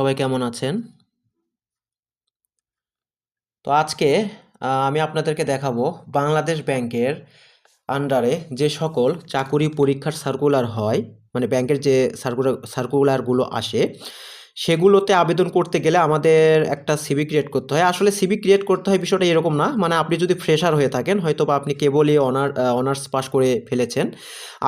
সবাই কেমন আছেন? তো আজকে আমি আপনাদেরকে দেখাবো বাংলাদেশ ব্যাংকের আন্ডারে যে সকল চাকুরি পরীক্ষার সার্কুলার হয় মানে ব্যাংকের যে সার্কুলার সার্কুলারগুলো আসে সেগুলোতে আবেদন করতে গেলে আমাদের একটা সিভি ক্রিয়েট করতে হয়। আসলে সিভি ক্রিয়েট করতে হয় বিষয়টা এরকম না। মানে আপনি যদি ফ্রেশার হয়ে থাকেন হয়তো বা আপনি কেবলই অনার অনার্স পাস করে ফেলেছেন।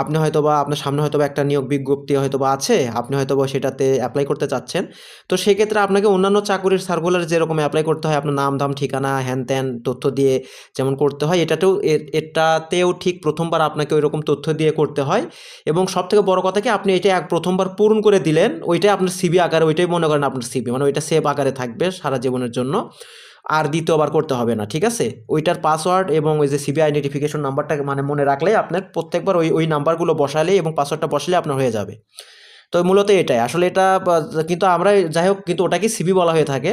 আপনি হয়তো বা আপনার সামনে হয়তো বা একটা নিয়োগ বিজ্ঞপ্তি হয়তো বা আছে, আপনি হয়তো বা সেটাতে অ্যাপ্লাই করতে চাচ্ছেন। তো সেক্ষেত্রে আপনাকে অন্যান্য চাকুরির সার্কুলার যেরকম অ্যাপ্লাই করতে হয়, আপনার নাম ধাম ঠিকানা, হ্যান ত্যান তথ্য দিয়ে যেমন করতে হয়, এটাতেও এটাতেও ঠিক প্রথমবার আপনাকে ওই রকম তথ্য দিয়ে করতে হয়। এবং সব থেকে বড় কথা কি, আপনি এটা এক প্রথমবার পূরণ করে দিলেন, ওইটাই আপনার সিবি আকারে ওইটাই মনে করেন আপনার সিবি মানে ওইটা সেভ আকারে থাকবে সারা জীবনের জন্য। আর দ্বিতীয়বার করতে হবে না, ঠিক আছে? ওইটার পাসওয়ার্ড এবং ওই যে সিবি আইডেন্টিফিকেশন নাম্বারটা মানে মনে রাখলে আপনার প্রত্যেকবার ওই ওই নাম্বারগুলো বসালে এবং পাসওয়ার্ডটা বসালে আপনার হয়ে যাবে। তো মূলত এটাই। আসলে এটা, কিন্তু আমরা, যাই হোক, কিন্তু ওটাকে সিবি বলা হয়ে থাকে।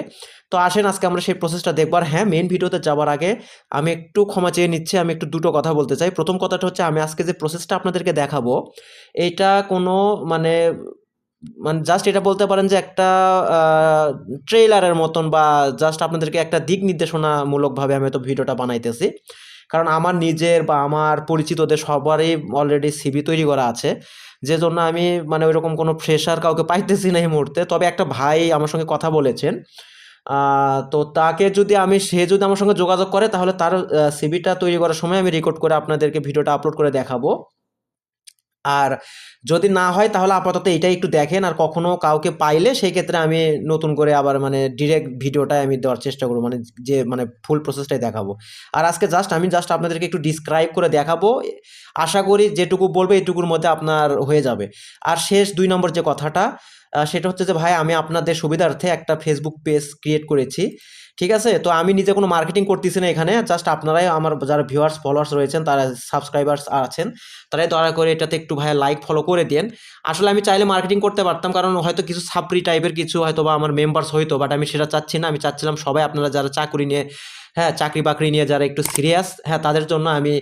তো আসেন, আজকে আমরা সেই প্রসেসটা দেখব। আর হ্যাঁ মেন ভিডিওতে যাওয়ার আগে আমি একটু ক্ষমা চেয়ে নিচ্ছি, আমি একটু দুটো কথা বলতে চাই। প্রথম কথাটা হচ্ছে, আমি আজকে যে প্রসেসটা আপনাদেরকে দেখাবো এটা কোনো মানে মানে জাস্ট এটা বলতে পারেন যে একটা ট্রেলারের মতন বা জাস্ট আপনাদেরকে একটা দিক নির্দেশনামূলকভাবে আমি হয়তো ভিডিওটা বানাইতেছি। কারণ আমার নিজের বা আমার পরিচিতদের সবারই অলরেডি সিবি তৈরি করা আছে। যে জন্য আমি মানে ওইরকম কোনো ফ্রেশার কাউকে পাইতেছি না এই মুহূর্তে। তবে একটা ভাই আমার সঙ্গে কথা বলেছেন। তো তাকে যদি আমি, সে যদি আমার সঙ্গে যোগাযোগ করে তাহলে তার সিবিটা তৈরি করার সময় আমি রেকর্ড করে আপনাদেরকে ভিডিওটা আপলোড করে দেখাবো। আর যদি না হয় তাহলে আপাতত এটাই একটু দেখেন আর কখনো কাউকে পাইলে সেই ক্ষেত্রে আমি নতুন করে আবার মানে ডিরেক্ট ভিডিওটাই আমি দেওয়ার চেষ্টা করব মানে যে মানে ফুল প্রসেসটাই দেখাবো। আর আজকে জাস্ট আমি জাস্ট আপনাদেরকে একটু ডিসক্রাইব করে দেখাবো, আশা করি যেটুকু বলব এটুকুর মধ্যে আপনার হয়ে যাবে। আর শেষ দুই নম্বর যে কথাটা সেটা হচ্ছে যে ভাই আমি আপনাদের সুবিধার্থে একটা ফেসবুক পেজ ক্রিয়েট করেছি। ঠিক আছে? তো আমি নিজে কোনো মার্কেটিং করতেছি না এখানে জাস্ট আপনারাই আমার যারা ভিউয়ার্স ফলোয়ার্স রয়েছেন, তারা সাবস্ক্রাইবার্স আছেন, তারাই দয়া করে এটাতে একটু ভাই লাইক ফলো করে দেন। আসলে আমি চাইলে মার্কেটিং করতে পারতাম, কারণ হয়তো কিছু সাপ্রি টাইপের কিছু হয়তো বা আমার মেম্বার্স হইতো বাট আমি সেটা চাচ্ছি না। আমি চাচ্ছিলাম সবাই আপনারা যারা চাকরি নিয়ে হ্যাঁ চাকরি বাকরি নিয়ে যারা একটু সিরিয়াস হ্যাঁ তাদের জন্য আমি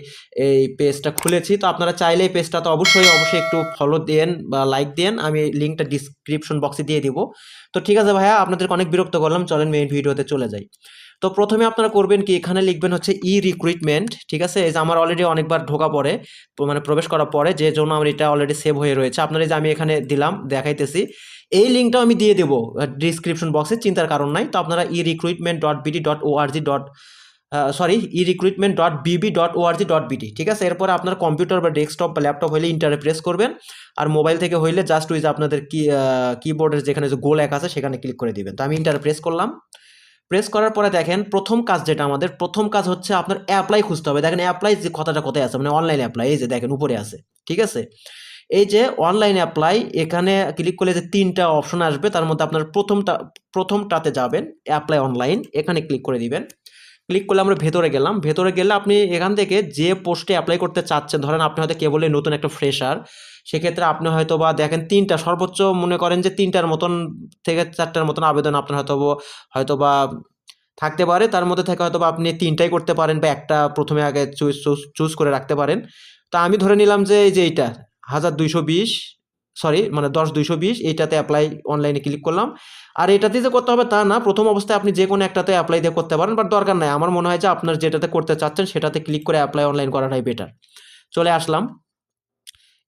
এই পেজটা খুলেছি। তো আপনারা চাইলে এই পেজটা তো অবশ্যই অবশ্যই একটু ফলো দেন বা লাইক দেন, আমি লিঙ্কটা ডিসক্রিপশন বক্সে দিয়ে দিব। তো ঠিক আছে ভাইয়া, আপনাদেরকে অনেক বিরক্ত করলাম, চলেন মেইন ভিডিওতে চলে যাই। তো প্রথমে আপনারা করবেন কি, এখানে লিখবেন হচ্ছে ই রিক্রুটমেন্ট ঠিক আছে? এই যে আমার অলরেডি অনেকবার ঢোকা পড়ে মানে প্রবেশ করার পরে, যে জন্য আমার এটা অলরেডি সেভ হয়ে রয়েছে। আপনারা যে আমি এখানে দিলাম, দেখাইতেছি। এই লিঙ্কটাও আমি দিয়ে দেবো ডিসক্রিপশন বক্সে চিন্তার কারণ নাই। তো আপনারা E recruitment dot BD dot ORG dot sorry E recruitment dot BB dot ORG dot BD ঠিক আছে? এরপরে আপনার কম্পিউটার বা ডেস্কটপ বা ল্যাপটপ হলে ইন্টারে প্রেস করবেন। আর মোবাইল থেকে হইলে জাস্ট যে আপনাদের কি কিবোর্ডের যেখানে যে গোল এক আছে, সেখানে ক্লিক করে দিবেন। তো আমি ইন্টারে প্রেস করলাম। প্রেস করার পরে দেখেন, প্রথম কাজ যেটা আমাদের, প্রথম কাজ হচ্ছে আপনার অ্যাপ্লাই খুঁজতে হবে। দেখেন অ্যাপ্লাই যে কথাটা কোথায় আছে মানে অনলাইন অ্যাপ্লাই এই যে দেখেন উপরে আছে, ঠিক আছে? এই যে অনলাইন অ্যাপ্লাই এখানে ক্লিক করলে যে তিনটা অপশন আসবে, তার মধ্যে আপনার প্রথমটা, প্রথমটাতে যাবেন অ্যাপ্লাই অনলাইন এখানে ক্লিক করে দিবেন। ক্লিক করলে আমরা ভেতরে গেলাম। ভেতরে গেলে আপনি এখান থেকে যে পোস্টে অ্যাপ্লাই করতে চাচ্ছেন, ধরেন আপনি হয়তো কেবলই নতুন একটা ফ্রেশার সেক্ষেত্রে আপনি হয়তো বা দেখেন তিনটা, সর্বোচ্চ মনে করেন যে তিনটার মতন থেকে চারটার মতন আবেদন আপনার হয়তো হয়তো বা থাকতে পারে। তার মধ্যে থেকে হয়তো আপনি তিনটাই করতে পারেন বা একটা প্রথমে আগে চুজ চুজ করে রাখতে পারেন। তা আমি ধরে নিলাম যে এই যে এইটা হাজার দুইশো বিশ সরি মানে দশ দুইশো বিশ, এইটাতে অ্যাপ্লাই অনলাইনে ক্লিক করলাম। আর এটাতে যে করতে হবে তা না, প্রথম অবস্থায় আপনি যে কোনো একটাতে অ্যাপ্লাই দিয়ে করতে পারেন বাট দরকার নাই। আমার মনে হয় যে আপনার যেটাতে করতে চাচ্ছেন, সেটাতে ক্লিক করে অ্যাপ্লাই অনলাইন করাটাই বেটার চলে আসলাম।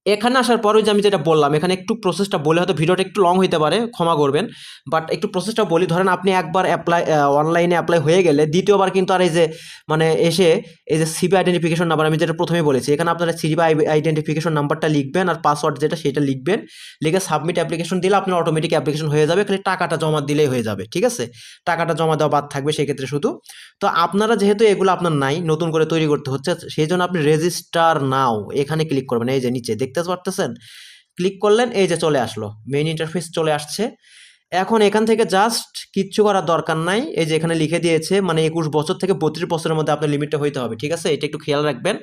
এখানে আসার পরে যে আমি যেটা বললাম, এখানে একটু প্রসেসটা বলে হয়তো ভিডিওটা একটু লং হইতে পারে, ক্ষমা করবেন। বাট একটু প্রসেসটা বলি, ধরেন আপনি একবার অ্যাপ্লাই অনলাইনে অ্যাপ্লাই হয়ে গেলে, দ্বিতীয়বার কিন্তু আর এই যে মানে এসে এই যে সিবি আইডেন্টিফিকেশন নাম্বার আমি যেটা প্রথমে বলেছি, এখানে আপনারা সিবি আইডেন্টিফিকেশন নাম্বারটা লিখবেন আর পাসওয়ার্ড যেটা সেটা লিখবেন। লিখে সাবমিট অ্যাপ্লিকেশন দিলে আপনার অটোমেটিক অ্যাপ্লিকেশন হয়ে যাবে, খালি টাকাটা জমা দিলেই হয়ে যাবে, ঠিক আছে? টাকাটা জমা দেওয়া বাদ থাকবে সেক্ষেত্রে শুধু। তো আপনারা যেহেতু এগুলো আপনার নাই, নতুন করে তৈরি করতে হচ্ছে, সেই জন্য আপনি রেজিস্টার নাও এখানে ক্লিক করবেন, এই যে নিচে দেখতে পারতেছেন? ক্লিক করলেন, এই যে চলে আসলো। মেইন ইন্টারফেস চলে আসছে। এখন এখান থেকে জাস্ট কিচ্ছু করার দরকার নাই। এই যে এখানে লিখে দিয়েছে মানে একুশ বছর থেকে বত্রিশ বছরের মধ্যে আপনার লিমিটটা হইতে হবে, ঠিক আছে? এটা একটু খেয়াল রাখবেন।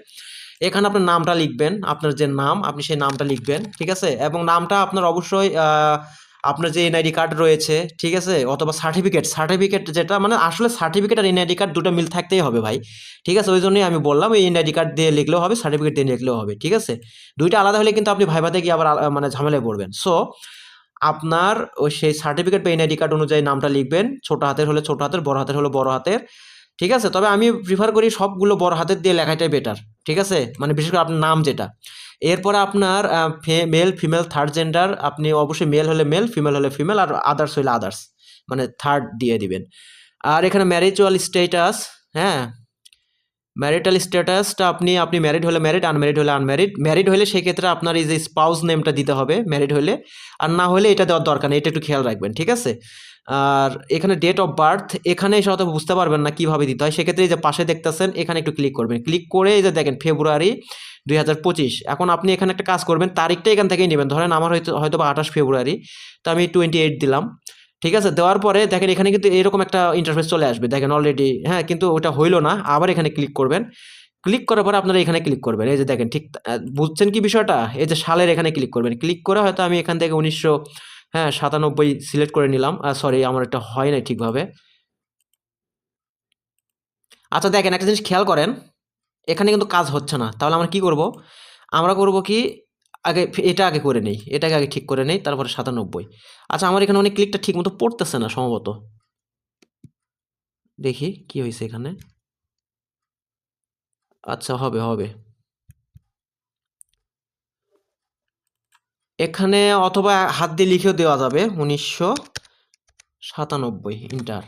এখানে আপনার নামটা লিখবেন, আপনার যে নাম, আপনি সেই নামটা লিখবেন, ঠিক আছে? এবং নামটা আপনার অবশ্যই আপনার যে এনআইডি কার্ড রয়েছে, ঠিক আছে? অথবা সার্টিফিকেট সার্টিফিকেট যেটা মানে আসলে সার্টিফিকেট আর এনআইডি কার্ড দুটো মিল থাকতেই হবে ভাই, ঠিক আছে? ওই জন্যই আমি বললাম, এই এনআইডি কার্ড দিয়ে লিখলেও হবে সার্টিফিকেট দিয়ে লিখলেও হবে, ঠিক আছে? দুইটা আলাদা হলে কিন্তু আপনি ভাইভাতে গিয়ে আবার মানে ঝামেলায় পড়বেন। সো আপনার ওই সেই সার্টিফিকেট বা এনআইডি কার্ড অনুযায়ী নামটা লিখবেন, ছোট হাতের হলে ছোট হাতের, বড় হাতের হলে বড় হাতের। ঠিক আছে? তবে আমি প্রিফার করি সবগুলো বড় হাতের দিয়ে লেখাটাই বেটার ঠিক আছে? মানে বিশেষ করে আপনার নাম যেটা। এরপরে আপনার মেল ফিমেল থার্ড জেন্ডার আপনি অবশ্যই মেল হলে মেল ফিমেল হলে ফিমেল আর আদার্স হলে আদার্স মানে থার্ড দিয়ে দিবেন। আর এখানে ম্যারিচুয়াল স্টেটাস হ্যাঁ? ম্যারিটাল স্ট্যাটাসটা আপনি আপনি ম্যারিড হলে ম্যারিড আনম্যারিড হলে আনম্যারিড ম্যারিড হলে সেক্ষেত্রে আপনার এই যে স্পাউস নেমটা দিতে হবে ম্যারিড হলে। আর না হলে এটা দেওয়ার দরকার নেই, এটা একটু খেয়াল রাখবেন, ঠিক আছে? আর এখানে ডেট অফ বার্থ এখানে হয়তো বুঝতে পারবেন না কীভাবে দিতে হয়। সেক্ষেত্রে এই যে পাশে দেখতেছেন, এখানে একটু ক্লিক করবেন। ক্লিক করে এই যে দেখেন ফেব্রুয়ারি দুই হাজার পঁচিশ, এখন আপনি এখানে একটা কাজ করবেন, তারিখটা এখান থেকেই নেবেন। ধরেন আমার হয়তো হয়তো বা আঠাশ ফেব্রুয়ারি তো আমি টোয়েন্টি এইট দিলাম। ঠিক আছে? দেওয়ার পরে দেখেন এখানে কিন্তু এরকম একটা ইন্টারফেস চলে আসবে। দেখেন অলরেডি হ্যাঁ কিন্তু ওটা হইল না। আবার এখানে ক্লিক করবেন। ক্লিক করার পরে আপনারা এখানে ক্লিক করবেন। এই যে দেখেন, ঠিক বুঝছেন কি বিষয়টা? এই যে সালের এখানে ক্লিক করবেন। ক্লিক করে হয়তো আমি এখান থেকে উনিশশো হ্যাঁ সাতানব্বই সিলেক্ট করে নিলাম। সরি আমার এটা হয় নাই ঠিকভাবে। আচ্ছা দেখেন একটা জিনিস খেয়াল করেন। এখানে কিন্তু কাজ হচ্ছে না। তাহলে আমরা কি করব? আমরা করব কি আগে এটা আগে করে নেই, এটাকে আগে ঠিক করে নেই, তারপরে সাতানব্বই। আচ্ছা আমার এখানে অনেক ক্লিকটা ঠিক মতো পড়তেছে না সম্ভবত। দেখি, কি হয়েছে এখানে? আচ্ছা হবে হবে। এখানে অথবা হাত দিয়ে লিখেও দেওয়া যাবে, উনিশশো সাতানব্বই ইন্টার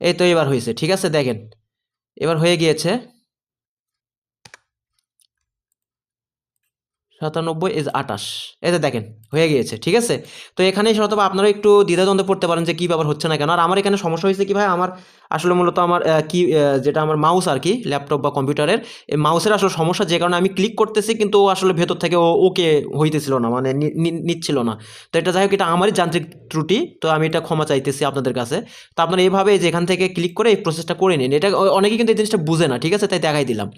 এই তো এবার হয়েছে ঠিক আছে, দেখেন। এবার হয়ে গিয়েছে। সাতানব্বই ইজ আটাশ। এতে দেখেন, হয়ে গিয়েছে, ঠিক আছে? তো এখানে অথবা আপনারা একটু দ্বিধাদ্বন্দ্বে পড়তে পারেন যে কী ব্যাপার হচ্ছে না কেন। আর আমার এখানে সমস্যা হয়েছে কি ভাই, আমার আসলে মূলত আমার কি যেটা আমার মাউস আর কি ল্যাপটপ বা কম্পিউটারের এই মাউসের আসলে সমস্যা যে কারণে আমি ক্লিক করতেছি, কিন্তু আসলে ভেতর থেকে ওকে হইতেছিল না মানে নিচ্ছিল না। তো এটা যাই হোক, এটা আমারই যান্ত্রিক ত্রুটি, তো আমি এটা ক্ষমা চাইতেছি আপনাদের কাছে। তো আপনারা এইভাবে যে এখান থেকে ক্লিক করে এই প্রসেসটা করে নিন। এটা অনেকে কিন্তু এই জিনিসটা বুঝে না, ঠিক আছে? তাই দেখাই দিলাম।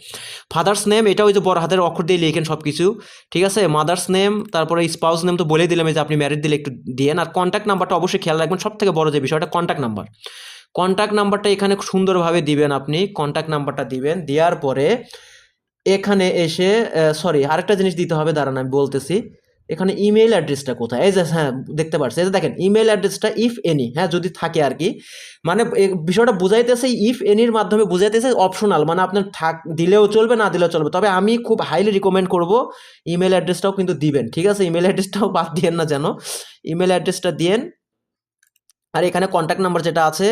ফাদার্স নেম এটা ওই যে বড় হাতের অক্ষর দিয়ে লিখেন সব কিছু ঠিক আছে? মাদার্স নেম তারপরে স্পাউস নেম তো বলেই দিলাম যে আপনি ম্যারিড দিলে একটু দিয়েন আর কন্ট্যাক্ট নাম্বারটা অবশ্যই খেয়াল রাখবেন সব থেকে বড় যে বিষয়টা কন্ট্যাক্ট নাম্বার কন্ট্যাক্ট নাম্বারটা এখানে সুন্দরভাবে দিবেন আপনি কন্ট্যাক্ট নাম্বারটা দিবেন, দেওয়ার পরে এখানে এসে সরি আরেকটা জিনিস দিতে হবে, দাঁড়ান আমি বলতেছি। এখানে ইমেল অ্যাড্রেসটা কোথায়? এই যে হ্যাঁ দেখতে পাচ্ছি এই যে দেখেন ইমেল অ্যাড্রেসটা ইফ এনি হ্যাঁ যদি থাকে আর কি মানে বিষয়টা বুঝাইতেছে ইফ এনির মাধ্যমে বুঝাইতেছে অপশনাল মানে আপনার থাক, দিলেও চলবে, না দিলেও চলবে। তবে আমি খুব হাইলি রিকমেন্ড করব ইমেল অ্যাড্রেসটাও কিন্তু দিবেন, ঠিক আছে? ইমেল অ্যাড্রেসটাও বাদ দিয়েন না যেন। ইমেল অ্যাড্রেসটা দিয়েন। আর এখানে কন্ট্যাক্ট নাম্বার যেটা আছে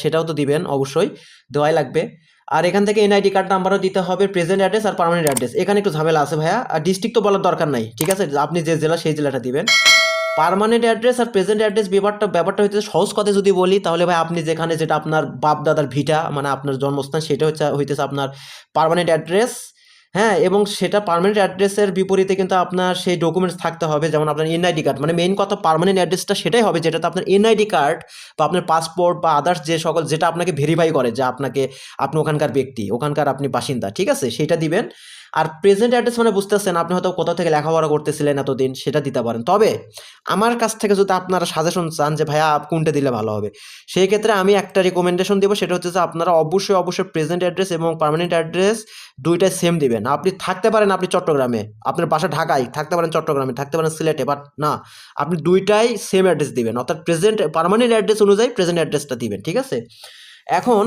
সেটাও তো দিবেন, অবশ্যই। দেওয়াই লাগবে। আর এখান থেকে এনআইডি কার্ড নাম্বারও দিতে হবে প্রেজেন্ট অ্যাড্রেস আর পার্মানেন্ট অ্যাড্রেস এখানে একটু ঝামেলা আছে ভাইয়া। আর ডিস্ট্রিক্ট তো বলার দরকার নাই, ঠিক আছে? আপনি যে জেলা, সেই জেলাটা দিবেন। পারমানেন্ট অ্যাড্রেস আর প্রেজেন্ট অ্যাড্রেস ব্যাপারটা ব্যাপারটা হচ্ছে সহজ কথা যদি বলি, তাহলে ভাই আপনি যেখানে যেটা আপনার বাপ দাদার ভিটা মানে আপনার জন্মস্থান, সেটা হচ্ছে হইতেছে আপনার পারমানেন্ট অ্যাড্রেস হ্যাঁ এবং সেটা পার্মানেন্ট অ্যাড্রেসের বিপরীতে কিন্তু আপনার সেই ডকুমেন্টস থাকতে হবে, যেমন আপনার এনআইডি কার্ড মানে মেইন কথা পার্মানেন্ট অ্যাড্রেসটা সেটাই হবে, যেটাতে আপনার এনআইডি কার্ড বা আপনার পাসপোর্ট বা আদার্স যে সকল, যেটা আপনাকে ভেরিফাই করে যে আপনাকে, আপনি ওখানকার ব্যক্তি, ওখানকার আপনি বাসিন্দা, ঠিক আছে? সেটা দিবেন। আর প্রেজেন্ট অ্যাড্রেস মানে বুঝতেছেন আপনি হয়তো কোথাও থেকে লেখাপড়া করতেছিলেন এতদিন, সেটা দিতে পারেন। তবে আমার কাছ থেকে যদি আপনারা সাজেশন চান যে, ভাইয়া, কোনটা দিলে ভালো হবে? সেই ক্ষেত্রে আমি একটা রিকমেন্ডেশন দেবো, সেটা হচ্ছে যে, আপনারা অবশ্যই অবশ্যই প্রেজেন্ট অ্যাড্রেস এবং পার্মানেন্ট অ্যাড্রেস দুইটাই সেম দিবেন। আপনি থাকতে পারেন আপনি চট্টগ্রামে, আপনার বাসা ঢাকায়, থাকতে পারেন চট্টগ্রামে, থাকতে পারেন সিলেটে বাট না, আপনি দুইটাই সেম অ্যাড্রেস দিবেন। অর্থাৎ প্রেজেন্ট পার্মানেন্ট অ্যাড্রেস অনুযায়ী প্রেজেন্ট অ্যাড্রেসটা দিবেন, ঠিক আছে? এখন,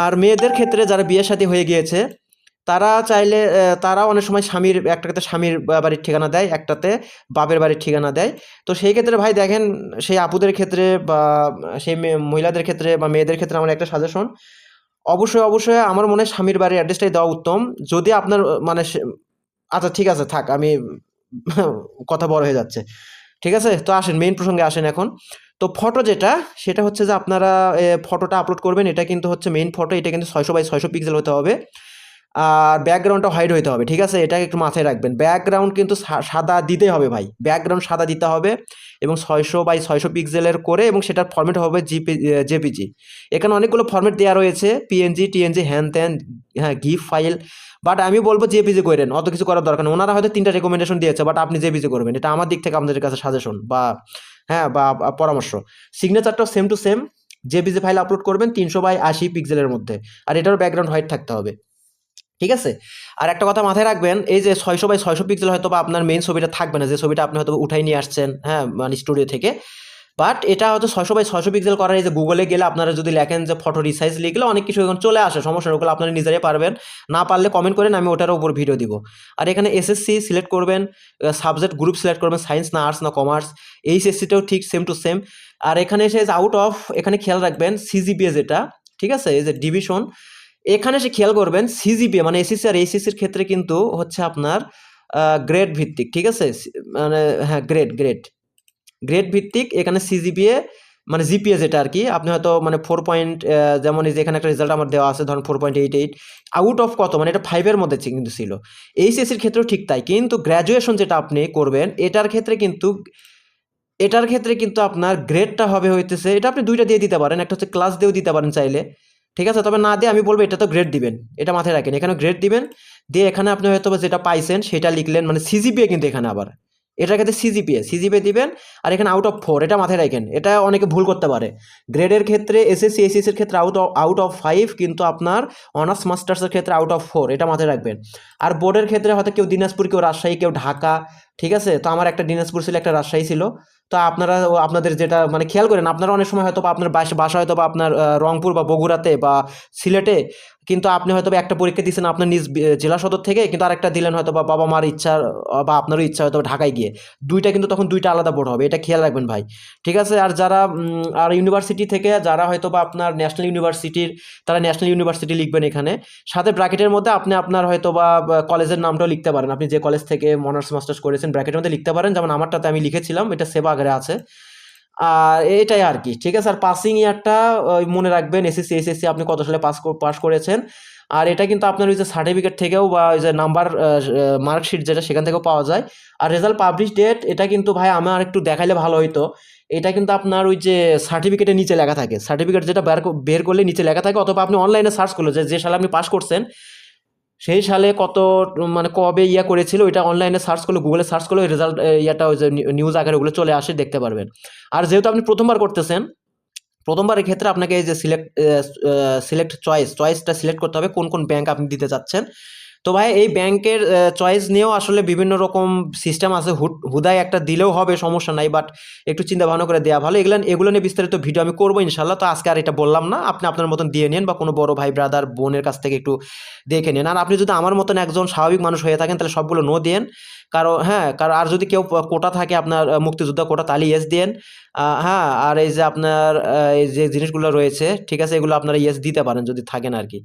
আর মেয়েদের ক্ষেত্রে যারা বিয়ে শাদী হয়ে গিয়েছে তারা চাইলে তারা অনেক সময় স্বামীর একটাতে স্বামীর বাড়ির ঠিকানা দেয়, একটাতে বাপের বাড়ির ঠিকানা দেয়। তো সেই ক্ষেত্রে ভাই দেখেন, সেই আপুদের ক্ষেত্রে বা সেই মহিলাদের ক্ষেত্রে বা মেয়েদের ক্ষেত্রে আমার একটা সাজেশন অবশ্যই অবশ্যই আমার মনে হয় স্বামীর বাড়ির অ্যাড্রেসটাই দেওয়া উত্তম। যদি আপনার মানে আচ্ছা ঠিক আছে, থাক, আমি কথা বড় হয়ে যাচ্ছে। ঠিক আছে? তো আসেন মেইন প্রসঙ্গে আসেন এখন। তো ফটো যেটা, সেটা হচ্ছে যে আপনারা ফটোটা আপলোড করবেন। এটা কিন্তু হচ্ছে মেইন ফটো এটা কিন্তু ছয়শো বাই ছয়শো পিক্সেল হতে হবে। আর ব্যাকগ্রাউন্ডটা হোয়াইট হইতে হবে, ঠিক আছে? এটাকে একটু মাথায় রাখবেন। ব্যাকগ্রাউন্ড কিন্তু সাদা দিতেই হবে ভাই। ব্যাকগ্রাউন্ড সাদা দিতে হবে এবং ছয়শো বাই ছয়শো পিক্সেলের করে এবং সেটার ফর্মেট হবে জিপি জেপিজি এখানে অনেকগুলো ফর্মেট দেওয়া রয়েছে পিএনজি টিএনজি হ্যান ত্যান হ্যাঁ গিফ ফাইল বাট আমি বলব জেপিজি করেন, অত কিছু করার দরকার নেই। ওনারা হয়তো তিনটা রেকমেন্ডেশন দিয়েছে বাট আপনি জেপিজি করবেন। এটা আমার দিক থেকে আপনাদের কাছে সাজেশন বা হ্যাঁ বা পরামর্শ। সিগনেচারটাও same to same JPG file upload করবেন তিনশো বাই আশি পিক্সেলের মধ্যে। আর এটারও ব্যাকগ্রাউন্ড হোয়াইট থাকতে হবে। ঠিক আছে? আর একটা কথা মাথায় রাখবেন, এই যে ছয়শো বাই ছয়শো পিক্সেল হয়তো বা আপনার মেইন ছবিটা থাকবে না, যে ছবিটা আপনি হয়তো উঠাই নিয়ে আসছেন হ্যাঁ মানে স্টুডিও থেকে। বাট এটা হয়তো ছয়শো বাই ছয়শো পিক্সেল করার এই যে গুগলে গেলে আপনারা যদি লেখেন যে ফটো রিসাইজ লিখলে অনেক কিছু এখন চলে আসে সমস্যা ওগুলো আপনারা নিজেরাই পারবেন। না পারলে কমেন্ট করেন আমি ওটার উপর ভিডিও দিব। আর এখানে এসএসসি সিলেক্ট করবেন সাবজেক্ট গ্রুপ সিলেক্ট করবেন সায়েন্স না আর্টস না কমার্স এইচএসসিটাও ঠিক সেম টু সেম আর এখানে এসে আউট অফ এখানে খেয়াল রাখবেন সিজিপিএ যেটা, ঠিক আছে? এই যে ডিভিশন এখানে সে খেয়াল করবেন সিজিপিএ মানে এসএসসি আর এইচএসসির ক্ষেত্রে কিন্তু হচ্ছে আপনার গ্রেড ভিত্তিক, ঠিক আছে? মানে হ্যাঁ গ্রেড গ্রেড গ্রেড ভিত্তিক, এখানে সিজিপিএ মানে জিপিএ যেটা আর কি, আপনি হয়তো মানে ফোর পয়েন্ট যেমন এই যে এখানে একটা রেজাল্ট আমার দেওয়া আছে, ধরুন four point eight eight out of কত? মানে এটা ফাইভের মধ্যে কিন্তু ছিল। এইচএসসির ক্ষেত্রেও ঠিক তাই, কিন্তু গ্র্যাজুয়েশন যেটা আপনি করবেন, এটার ক্ষেত্রে কিন্তু, এটার ক্ষেত্রে কিন্তু আপনার গ্রেডটা হবে হইতেছে, এটা আপনি দুইটা দিয়ে দিতে পারেন, একটা হচ্ছে ক্লাস দিয়েও দিতে পারেন চাইলে। ঠিক আছে? তবে না দিয়ে আমি বলব এটা তো গ্রেড দিবেন। এটা মাথায় রাখেন। এখানে গ্রেড দিবেন, দিয়ে এখানে আপনি হয়তো যেটা পাইছেন সেটা লিখলেন মানে সিজিপিএ কিন্তু এখানে আবার। এটার ক্ষেত্রে সিজিপিএ সিজিপিএ দিবেন আর এখানে আউট অফ ফোর এটা মাথায় রাখেন। এটা অনেকে ভুল করতে পারে। গ্রেডের ক্ষেত্রে এসএসসি এসএসসির ক্ষেত্রে out of out of five কিন্তু আপনার অনার্স মাস্টার্সের ক্ষেত্রে আউট অফ ফোর এটা মাথায় রাখবেন। আর বোর্ডের ক্ষেত্রে হয়তো কেউ দিনাজপুর, কেউ রাজশাহী, কেউ ঢাকা ঠিক আছে? তো আমার একটা দিনাজপুর ছিল, একটা রাজশাহী ছিল। তো আপনারা আপনাদের যেটা মানে খেয়াল করেন, আপনারা অনেক সময় হয়তো আপনার বাসা বাসা হয়তো বা আপনার রংপুর বা বগুড়াতে বা সিলেটে, কিন্তু আপনি হয়তো একটা পরীক্ষা দিয়েছেন আপনার নিজ জেলা সদর থেকে, কিন্তু আরেকটা দিলেন হয়তো বা বাবা মার ইচ্ছা বা আপনারও ইচ্ছা হয়তো ঢাকায় গিয়ে। দুইটা কিন্তু তখন দুইটা আলাদা বোর্ড হবে, এটা খেয়াল রাখবেন ভাই। ঠিক আছে? আর যারা আর ইউনিভার্সিটি থেকে যারা হয়তো বা আপনার ন্যাশনাল ইউনিভার্সিটির তারা ন্যাশনাল ইউনিভার্সিটি লিখবেন এখানে। সাথে ব্র্যাকেটের মধ্যে আপনি আপনার হয়তো বা কলেজের নামটাও লিখতে পারেন। আপনি যে কলেজ থেকে অনার্স মাস্টার্স করেছেন ব্র্যাকেটের মধ্যে লিখতে পারেন। যেমন আমারটাতে আমি লিখেছিলাম, এটা সেবা সেবাগারে আছে। আর এটাই আর কি, ঠিক আছে? আর পাসিং ইয়ারটা মনে রাখবেন এসএসসি এসএসসি আপনি কত সালে পাস পাস করেছেন। আর এটা কিন্তু আপনার ওই যে সার্টিফিকেট থেকেও বা ওই যে নাম্বার মার্কশিট যেটা সেখান থেকেও পাওয়া যায়। আর রেজাল্ট পাবলিশ ডেট এটা কিন্তু ভাই আমার একটু দেখাইলে ভালো হইতো। এটা কিন্তু আপনার ওই যে সার্টিফিকেটের নিচে লেখা থাকে। সার্টিফিকেট যেটা বের বের করলে নিচে লেখা থাকে, অথবা আপনি অনলাইনে সার্চ করলে যে যে সালে আপনি পাস করছেন সেই সালে কত মানে কবে ইয়া করেছিল ওইটা অনলাইনে সার্চ করলে গুগলে সার্চ করলে রেজাল্ট ইয়াটা ওই যে নিউজ আকারে ওগুলো চলে আসে, দেখতে পারবেন। আর যেহেতু আপনি প্রথমবার করতেছেন, প্রথমবারের ক্ষেত্রে আপনাকে এই যে সিলেক্ট সিলেক্ট চয়েস চয়েসটা সিলেক্ট করতে হবে, কোন কোন ব্যাংক আপনি দিতে চাচ্ছেন। তো ভাই, এই ব্যাংকের চয়েস নিয়েও আসলে বিভিন্ন রকম সিস্টেম আছে। হুদায় একটা দিলেও হবে, সমস্যা নাই বাট একটু চিন্তা ভাবনা করে দেওয়া ভালো। এগুলো এগুলো নিয়ে বিস্তারিত ভিডিও আমি করব ইনশাল্লাহ তো আজকে আর এটা বললাম না, আপনি আপনার মতন দিয়ে নিন বা কোনো বড় ভাই ব্রাদার বোনের কাছ থেকে একটু দেখে নিন। আর আপনি যদি আমার মতন একজন স্বাভাবিক মানুষ হয়ে থাকেন, তাহলে সবগুলো নো দেন কারও হ্যাঁ কারও, আর যদি কেউ কোটা থাকে আপনার মুক্তিযোদ্ধা কোটা, তাহলে ইয়েস দেন। হ্যাঁ আর এই যে আপনার এই যে জিনিসগুলো রয়েছে, ঠিক আছে, এগুলো আপনারা ইয়েস দিতে পারেন যদি থাকেন আর কি।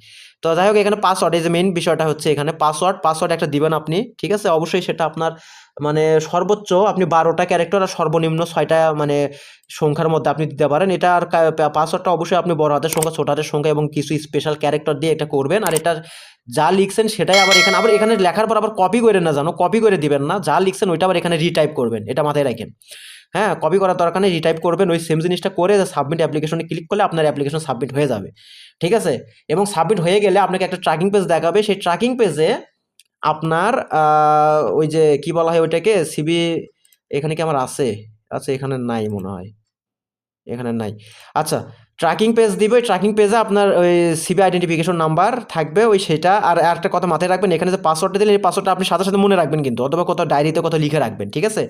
তো যাই হোক, এখানে পাসওয়ার্ড এই যে মেইন বিষয়টা হচ্ছে এখানে পাসওয়ার্ড পাসওয়ার্ড একটা দিবেন আপনি, ঠিক আছে? অবশ্যই সেটা আপনার মানে সর্বোচ্চ আপনি বারোটা ক্যারেক্টার আর সর্বনিম্ন ছয়টা মানে সংখ্যার মধ্যে আপনি দিতে পারেন। এটা আর পাসওয়ার্ডটা অবশ্যই আপনি বড় হাতের সংখ্যা, ছোট হাতের সংখ্যা এবং কিছু স্পেশাল ক্যারেক্টার দিয়ে এটা করবেন। আর এটা যা লিখছেন সেটাই আবার এখানে আবার এখানে লেখার পর আবার কপি করে না জানো? কপি করে দিবেন না। যা লিখছেন ওইটা আবার এখানে রিটাইপ করবেন। এটা মাথায় রাখেন। হ্যাঁ কপি করার দরকার নেই রিটাইপ করবেন। ওই সেম জিনিসটা করে সাবমিট অ্যাপ্লিকেশনে ক্লিক করলে আপনার অ্যাপ্লিকেশন সাবমিট হয়ে যাবে। ঠিক আছে? এবং সাবমিট হয়ে গেলে আপনাকে একটা ট্র্যাকিং পেজ দেখাবে। সেই ট্র্যাকিং পেজে আপনার ওই যে কি বলা হয় ওইটাকে? সিবি এখানে কি আমার আছে? আচ্ছা এখানে নাই মনে হয়। এখানে নাই। আচ্ছা ট্র্যাকিং পেজ দিবে। ওই ট্র্যাকিং পেজে আপনার ওই সিবি আইডেন্টিফিকেশন নাম্বার থাকবে, ওই সেটা। আর একটা কথা মাথায় রাখবেন, এখানে যে পাসওয়ার্ডটা দিলে এই পাসওয়ার্ডটা আপনি সাথে সাথে মনে রাখবেন কিন্তু, অথবা কোথাও ডায়েরিতে কোথাও লিখে রাখবেন, ঠিক আছে?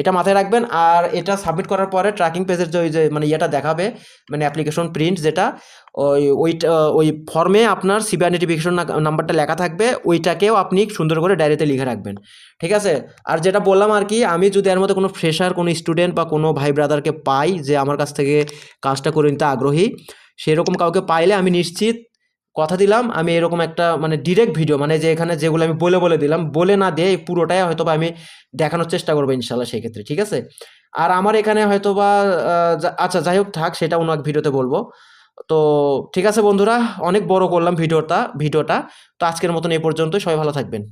এটা মাথায় রাখবেন। আর এটা সাবমিট করার পরে ট্র্যাকিং পেজের যে ওই যে মানে ইয়েটা দেখাবে মানে অ্যাপ্লিকেশন প্রিন্ট যেটা ওই, ওইটা, ওই ফর্মে আপনার সিবি আইডেন্টিফিকেশন নাম্বারটা লেখা থাকবে, ওইটাকেও আপনি সুন্দর করে ডায়েরিতে লিখে রাখবেন। ঠিক আছে? আর যেটা বললাম আর কি, আমি যদি এর মধ্যে কোনো ফ্রেশার কোনো স্টুডেন্ট বা কোনো ভাই ব্রাদারকে পাই যে আমার কাছ থেকে কাজটা করে নিতে আগ্রহী, সেরকম কাউকে পাইলে আমি নিশ্চিত কথা দিলাম, আমি এরকম একটা মানে ডিরেক্ট ভিডিও মানে যে এখানে যেগুলো আমি বলে বলে দিলাম, বলে না দিয়ে পুরোটাই হয়তো বা আমি দেখানোর চেষ্টা করব ইনশাল্লাহ সেই ক্ষেত্রে, ঠিক আছে? আর আমার এখানে হয়তো বা আচ্ছা যাই হোক থাক, সেটা অন্য এক ভিডিওতে বলব। তো ঠিক আছে বন্ধুরা, অনেক বড় করলাম ভিডিওটা ভিডিওটা। তো আজকের মতন এই পর্যন্ত সবাই ভালো থাকবেন।